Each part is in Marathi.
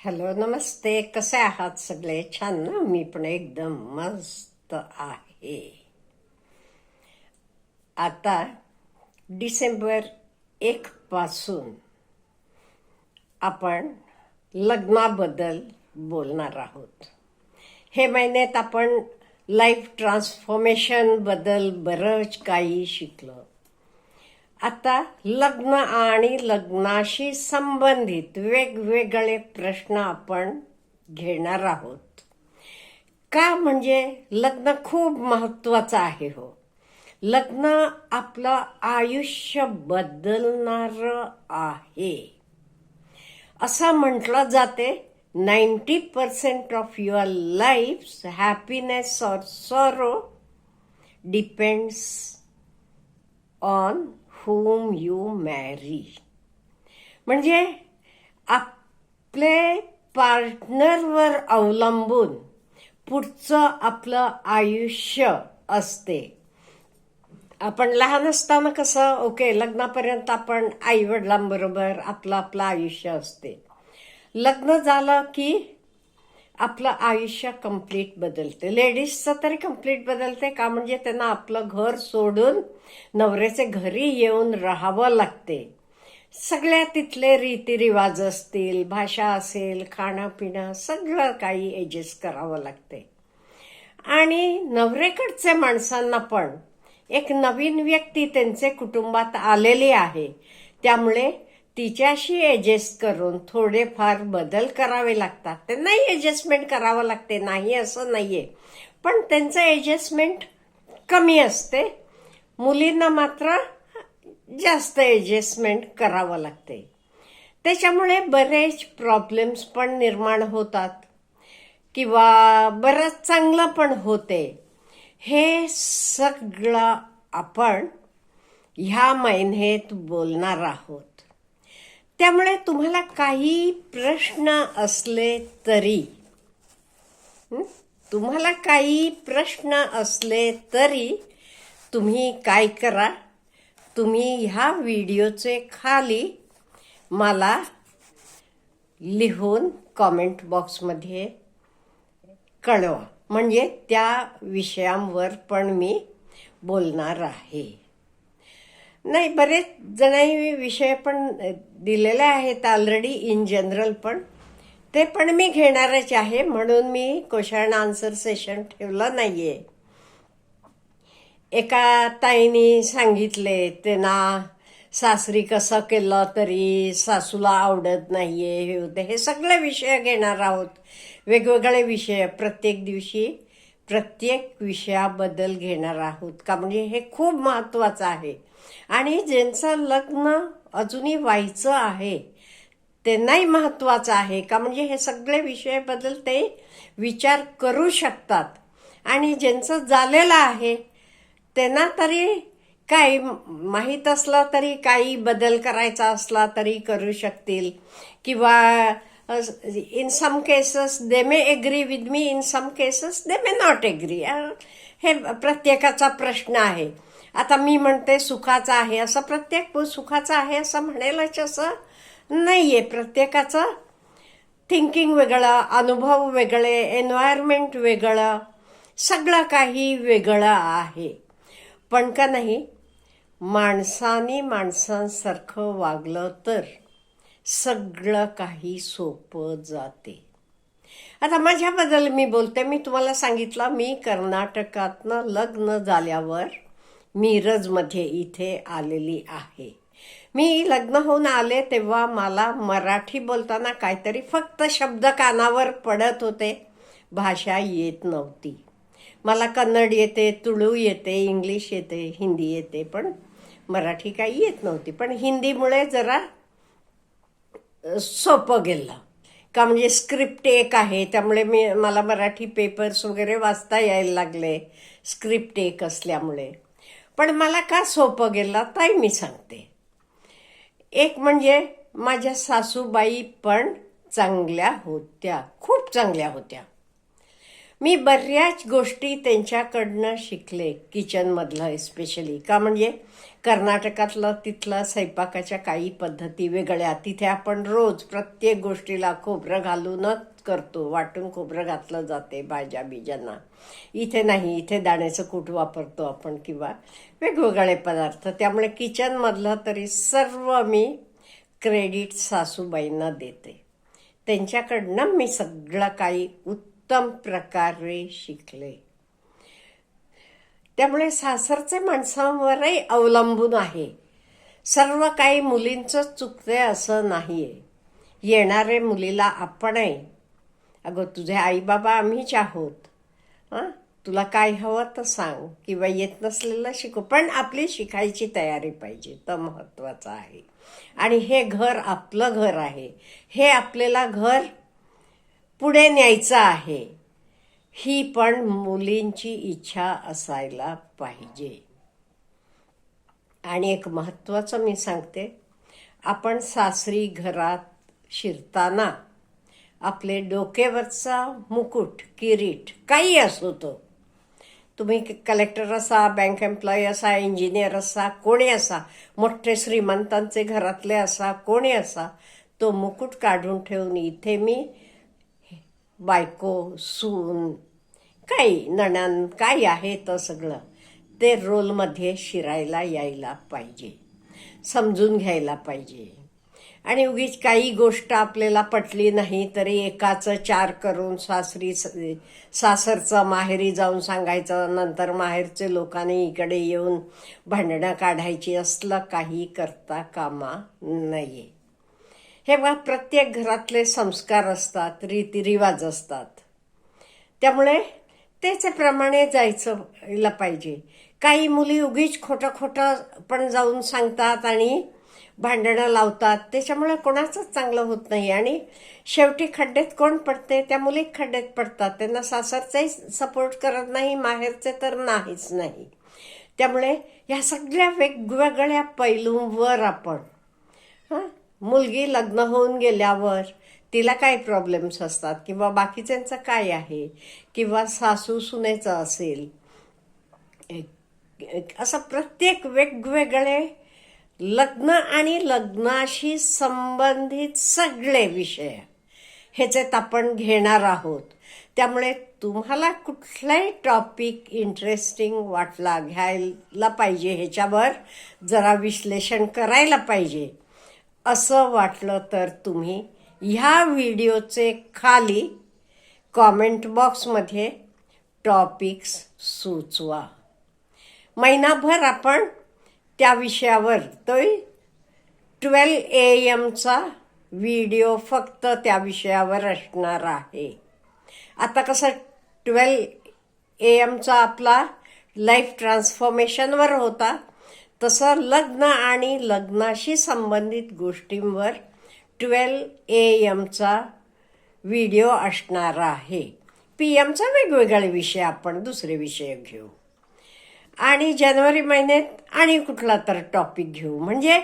हॅलो नमस्ते कसे आहात सगळे छान ना मी पण एकदम मस्त आहे आता डिसेंबर एक पासून आपण लग्नाबद्दल बोलणार आहोत हे महिन्यात आपण लाईफ ट्रान्सफॉर्मेशनबद्दल बरंच काही शिकलो आता लग्न आणि लग्नाशी संबंधित वेगवेगळे प्रश्न आपण घेणार आहोत. का म्हणजे लग्न खूप महत्वाचं आहे हो? लग्न आपलं आयुष्य बदलणार आहे. असं म्हटलं जाते ninety percent of your life happiness or sorrow depends on whom you marry म्हणजे आपले पार्टनरवर अवलंबून पुढचं आपलं आयुष्य असते. आपण लहान असताना कसं ओके लग्नापर्यंत आपण आई वडिलांबरोबर आपलं आपलं आयुष्य असते. लग्न झालं की आपलं आयुष्य कंप्लीट बदलते. लेडीजचं तरी कंप्लीट बदलते का? म्हणजे त्यांना आपलं घर सोडून नवऱ्याचे घरी येऊन राहावं लागते. सगळ्या तिथले रीतिरिवाज असतील भाषा असेल खाणं पिणं सगळं काही ॲडजस्ट करावं लागते. आणि नवरेकडचे माणसांना पण एक नवीन व्यक्ती त्यांचे कुटुंबात आलेली आहे. त्यामुळे तिच्याशी ॲडजस्ट करून थोडेफार बदल करावे लागतात. त्यांनाही ॲडजस्टमेंट करावं लागते. नाही असं नाही आहे पण त्यांचं ॲडजस्टमेंट कमी असते. मुलींना मात्र जास्त ॲडजस्टमेंट करावं लागते. त्याच्यामुळे बरेच प्रॉब्लेम्स पण निर्माण होतात. किंवा बरंच चांगलं पण होते. हे सगळं आपण ह्या महिन्यात बोलणार आहोत. त्यामुळे तुम्हाला काही प्रश्न असले तरी तुम्हाला काही प्रश्न असले तरी तुम्ही काय करा? तुम्ही ह्या व्हिडिओचे खाली मला लिहून कॉमेंट बॉक्समध्ये कळवा. म्हणजे त्या विषयांवर पण मी बोलणार आहे. नाही बरेच जणांनी विषय पण दिलेले आहेत ऑलरेडी इन जनरल पण. ते पण मी घेणारच आहे म्हणून मी क्वेश्चन आन्सर सेशन ठेवलं नाही आहे एका ताईनी सांगितले त्यांना सासरी कसं केलं तरी सासूला आवडत नाही आहे हे होते. हे सगळे विषय घेणार आहोत. वेगवेगळे विषय प्रत्येक दिवशी प्रत्येक विषयाबद्दल घेणार आहोत का? म्हणजे हे खूप महत्वाचं आहे. आणि ज्यांचं लग्न अजूनही व्हायचं आहे त्यांनाही महत्वाचं आहे का? म्हणजे हे सगळे विषयाबद्दल ते विचार करू शकतात. आणि ज्यांचं झालेलं आहे त्यांना तरी काही माहीत असला तरी काही बदल करायचा असला तरी करू शकतील. किंवा in some cases they may agree with me in some cases they may not agree हे प्रत्येकाचा प्रश्न आहे. आता मी म्हणते सुखाचा आहे असं प्रत्येक सुखाचा आहे असं म्हणेलच असं नाही आहे प्रत्येकाचं थिंकिंग वेगळं अनुभव वेगळे एन्व्हायरमेंट वेगळं सगळं काही वेगळं आहे. पण का नाही? माणसानी माणसांसारखं वागलं तर. सगळं काही सोपं जाते. आता माझ्याबद्दल मी बोलते. मी तुम्हाला सांगितलं मी कर्नाटकातनं लग्न झाल्यावर मिरजमध्ये इथे आलेली आहे. मी लग्न होऊन आले तेव्हा मला मराठी बोलताना काहीतरी फक्त शब्द कानावर पडत होते. भाषा येत नव्हती. मला कन्नड येते तुळू येते इंग्लिश येते हिंदी येते पण मराठी काही येत नव्हती. पण हिंदीमुळे जरा सोपं गेलं. का म्हणजे स्क्रिप्ट एक आहे त्यामुळे मी मला मराठी पेपर्स वगैरे वाचता यायला लागले स्क्रिप्ट एक असल्यामुळे. पण मला का सोपं गेलं ताई मी सांगते. एक म्हणजे माझ्या सासूबाई पण चांगल्या होत्या खूप चांगल्या होत्या. मी बऱ्याच गोष्टी त्यांच्याकडनं शिकले किचनमधलं एस्पेशली का म्हणजे कर्नाटकातलं तिथलं स्वयंपाकाच्या काही पद्धती वेगळ्या. तिथे आपण रोज प्रत्येक गोष्टीला खोबरं घालूनच करतो. वाटून खोबरं घातलं जाते भाज्या बिज्यांना. इथे नाही. इथे दाण्याचं कूट वापरतो आपण किंवा वेगवेगळे पदार्थ. त्यामुळे किचनमधलं तरी सर्व मी क्रेडिट सासूबाईंना देते. त्यांच्याकडनं मी सगळं काही उत्तम प्रकारे शिकले. त्यामुळे सासरचे माणसांवरही अवलंबून आहे. सर्व काही मुलींचं चुकते असं नाही आहे येणारे मुलीला आपणही अगं तुझे आईबाबा आम्हीच आहोत. हां? तुला काय हवं तर सांग किंवा येत नसलेलं शिकू. पण आपली शिकायची तयारी पाहिजे तर महत्त्वाचं आहे. आणि हे घर आपलं घर आहे. हे आपल्याला घर पुढे न्यायचं आहे. ही पण मुलींची इच्छा असायला पाहिजे. आणि एक महत्त्वाचं मी सांगते आपण सासरी घरात शिरताना आपले डोकेवरचा मुकुट किरीट काही असो तो तुम्ही कलेक्टर असा बँक एम्प्लॉई असा इंजिनियर असा कोणी असा मोठे श्रीमंतांचे घरातले असा कोणी असा तो मुकुट काढून ठेवून इथे मी बायको सून काही नणन काय आहे तर सगळं. ते रोलमध्ये शिरायला यायला पाहिजे. समजून घ्यायला पाहिजे. आणि उगीच काही गोष्ट आपल्याला पटली नाही तरी एकाचं चार करून सासरी सासरचं माहेरी जाऊन सांगायचं नंतर माहेरचे लोकांनी इकडे येऊन भांडणं काढायची असलं काही करता कामा नये. हे बघा प्रत्येक घरातले संस्कार असतात रीतिरिवाज असतात. त्यामुळे त्याच्याप्रमाणे जायचं पाहिजे. काही मुली उगीच खोटं खोटं पण जाऊन सांगतात आणि भांडणं लावतात. त्याच्यामुळे कोणाचंच चांगलं होत नाही. आणि शेवटी खड्ड्यात कोण पडते? त्या मुली खड्ड्यात पडतात. त्यांना सासरचाही सपोर्ट करत नाही माहेरचे तर नाहीच नाही. त्यामुळे ह्या सगळ्या वेगवेगळ्या पैलूंवर आपण मुलगी लग्न होऊन गेल्यावर तिला काय प्रॉब्लेम्स असतात? किंवा बाकीच्यांचं काय आहे? किंवा सासू सुनेचं असेल? असं प्रत्येक वेगवेगळे लग्न आणि लग्नाशी संबंधित सगळे विषय ह्याच्यात आपण घेणार आहोत. त्यामुळे तुम्हाला कुठलाही टॉपिक इंटरेस्टिंग वाटला घ्यायला पाहिजे ह्याच्यावर जरा विश्लेषण करायला पाहिजे. असं वाटलं तर तुम्ही ह्या व्हिडिओचे खाली कॉमेंट बॉक्समध्ये टॉपिक्स सुचवा. महिनाभर आपण त्या विषयावर तो ट्वेल्व ए एमचा व्हिडिओ फक्त त्या विषयावर असणार आहे. आता कसं ट्वेल्व ए एमचा आपला लाईफ ट्रान्सफॉर्मेशनवर होता. तसं लग्न आणि लग्नाशी संबंधित गोष्टींवर ट्वेल्व ए एमचा व्हिडिओ असणार आहे. पी एमचा वेगवेगळे विषय आपण दुसरे विषय घेऊ. आणि जानेवारी महिन्यात आणि कुठला तर टॉपिक घेऊ. म्हणजे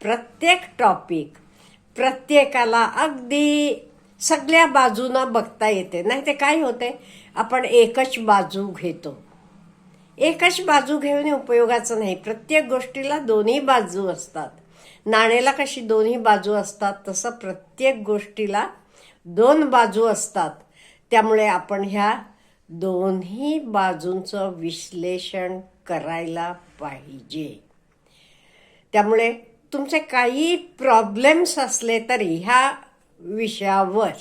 प्रत्येक टॉपिक प्रत्येकाला अगदी सगळ्या बाजूनं बघता येते. नाही ते काय होते? आपण एकच बाजू घेतो. एकच बाजू घेऊन उपयोगाचं नाही. प्रत्येक गोष्टीला दोन्ही बाजू असतात. नाण्याला कशी दोन्ही बाजू असतात तसं प्रत्येक गोष्टीला दोन बाजू असतात. त्यामुळे आपण ह्या दोन्ही बाजूंचं विश्लेषण करायला पाहिजे. त्यामुळे तुमचे काही प्रॉब्लेम्स असले तरी ह्या विषयावर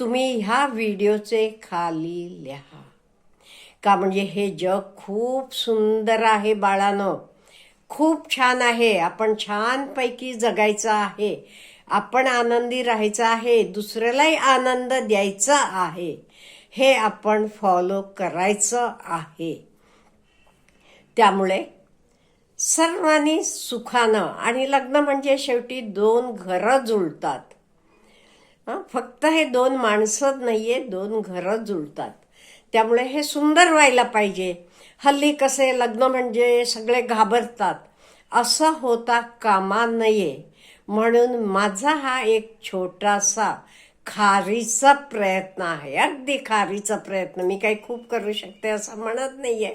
तुम्ही ह्या व्हिडिओचे खाली लिहा. का म्हणजे हे जग खूप सुंदर आहे बाळानं. खूप छान आहे. आपण छानपैकी जगायचं आहे. आपण आनंदी राहायचं आहे. दुसऱ्यालाही आनंद द्यायचा आहे. हे आपण फॉलो करायचं आहे. त्यामुळे सर्वांनी सुखानं आणि लग्न म्हणजे शेवटी दोन घरं जुळतात. फक्त हे दोन माणसं आहे दोन घरं जुळतात. त्यामुळे हे सुंदर व्हायला पाहिजे. हल्ली कसे लग्न म्हणजे सगळे घाबरतात. असं होता कामा नये म्हणून माझा हा एक छोटासा खारीचा प्रयत्न आहे. अगदी खारीचा प्रयत्न. मी काही खूप करू शकते असं म्हणत नाही आहे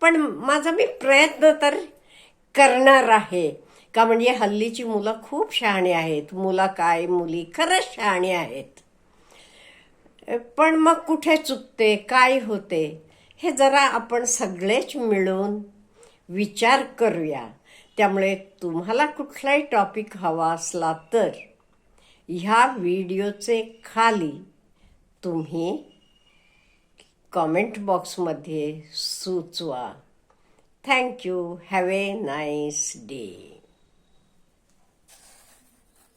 पण माझा मी प्रयत्न तर करणार आहे. का म्हणजे हल्लीची मुलं खूप शहाणी आहेत. मुलं काय? मुली खरंच शहाणी आहेत. पण मग कुठे चुकते? काय होते? हे जरा आपण सगळेच मिळून विचार करूया. त्यामुळे तुम्हाला कुठलाही टॉपिक हवा असला तर ह्या व्हिडिओचे खाली तुम्ही कॉमेंट बॉक्समध्ये सुचवा. Thank you have a nice day